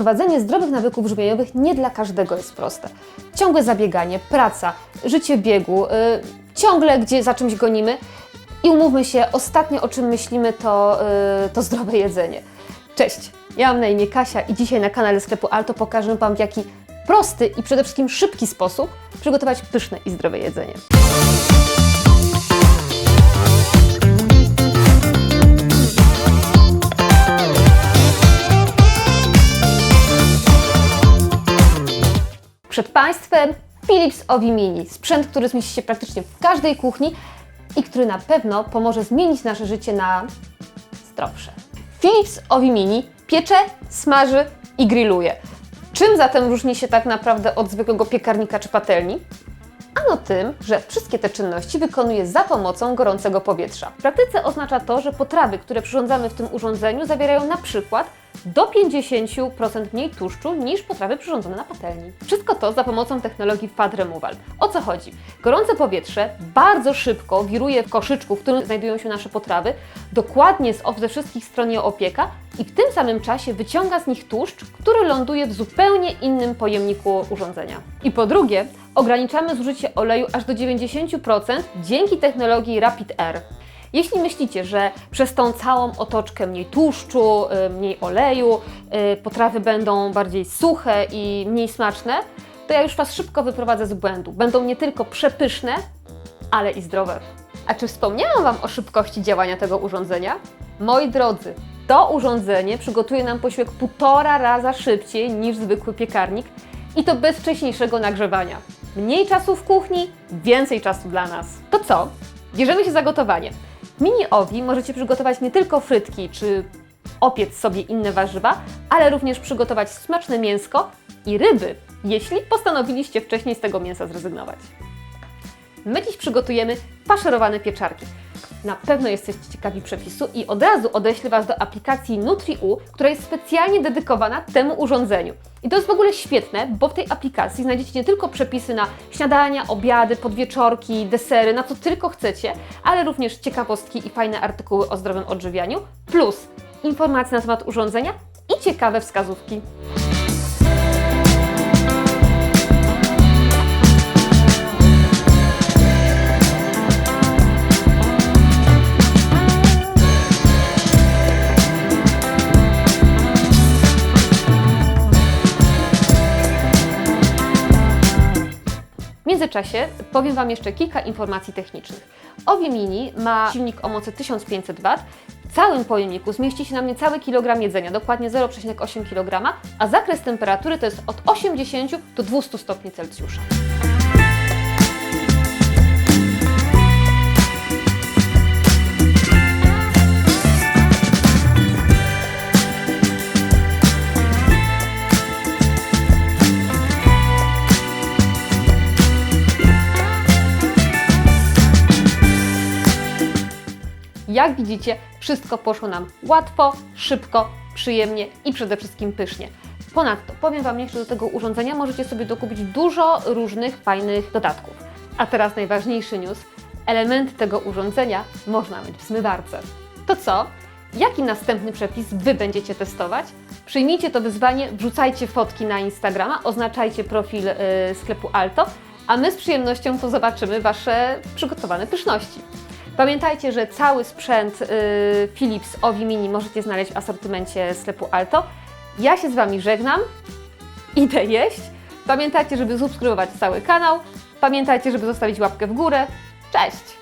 Wprowadzenie zdrowych nawyków żywieniowych nie dla każdego jest proste. Ciągłe zabieganie, praca, życie biegu, y, ciągle gdzie za czymś gonimy. I umówmy się, ostatnie o czym myślimy to, y, to zdrowe jedzenie. Cześć, ja mam na imię Kasia i dzisiaj na kanale sklepu Alto pokażę Wam w jaki prosty i przede wszystkim szybki sposób przygotować pyszne i zdrowe jedzenie. Przed Państwem Philips Ovi Mini, sprzęt, który zmieści się praktycznie w każdej kuchni i który na pewno pomoże zmienić nasze życie na zdrowsze. Philips Ovi Mini piecze, smaży i grilluje. Czym zatem różni się tak naprawdę od zwykłego piekarnika czy patelni? Ano tym, że wszystkie te czynności wykonuje za pomocą gorącego powietrza. W praktyce oznacza to, że potrawy, które przyrządzamy w tym urządzeniu zawierają na przykład do 50% mniej tłuszczu niż potrawy przyrządzone na patelni. Wszystko to za pomocą technologii Fat Removal. O co chodzi? Gorące powietrze bardzo szybko wiruje w koszyczku, w którym znajdują się nasze potrawy, dokładnie z ze wszystkich stron je opieka i w tym samym czasie wyciąga z nich tłuszcz, który ląduje w zupełnie innym pojemniku urządzenia. I po drugie, ograniczamy zużycie oleju aż do 90% dzięki technologii Rapid Air. Jeśli myślicie, że przez tą całą otoczkę mniej tłuszczu, y, mniej oleju, y, potrawy będą bardziej suche i mniej smaczne, to ja już Was szybko wyprowadzę z błędu. Będą nie tylko przepyszne, ale i zdrowe. A czy wspomniałam Wam o szybkości działania tego urządzenia? Moi drodzy, to urządzenie przygotuje nam posiłek półtora raza szybciej niż zwykły piekarnik i to bez wcześniejszego nagrzewania. Mniej czasu w kuchni, więcej czasu dla nas. To co? Bierzemy się za gotowanie. Mini owi możecie przygotować nie tylko frytki czy opiec sobie inne warzywa, ale również przygotować smaczne mięsko i ryby, jeśli postanowiliście wcześniej z tego mięsa zrezygnować. My dziś przygotujemy faszerowane pieczarki. Na pewno jesteście ciekawi przepisu i od razu odeślę Was do aplikacji NutriU, która jest specjalnie dedykowana temu urządzeniu. I to jest w ogóle świetne, bo w tej aplikacji znajdziecie nie tylko przepisy na śniadania, obiady, podwieczorki, desery, na co tylko chcecie, ale również ciekawostki i fajne artykuły o zdrowym odżywianiu, plus informacje na temat urządzenia i ciekawe wskazówki. Międzyczasie powiem Wam jeszcze kilka informacji technicznych. Ovi Mini ma silnik o mocy 1500 W. W całym pojemniku zmieści się nam niecały kilogram jedzenia, dokładnie 0,8 kg, a zakres temperatury to jest od 80 do 200 stopni Celsjusza. Jak widzicie, wszystko poszło nam łatwo, szybko, przyjemnie i przede wszystkim pysznie. Ponadto powiem Wam jeszcze do tego urządzenia możecie sobie dokupić dużo różnych fajnych dodatków. A teraz najważniejszy news. Elementy tego urządzenia można mieć w zmywarce. To co? Jaki następny przepis Wy będziecie testować? Przyjmijcie to wyzwanie, wrzucajcie fotki na Instagrama, oznaczajcie profil yy, sklepu Alto, a my z przyjemnością to zobaczymy Wasze przygotowane pyszności. Pamiętajcie, że cały sprzęt y, Philips Ovi Mini możecie znaleźć w asortymencie sklepu Alto. Ja się z Wami żegnam, idę jeść. Pamiętajcie, żeby subskrybować cały kanał. Pamiętajcie, żeby zostawić łapkę w górę. Cześć!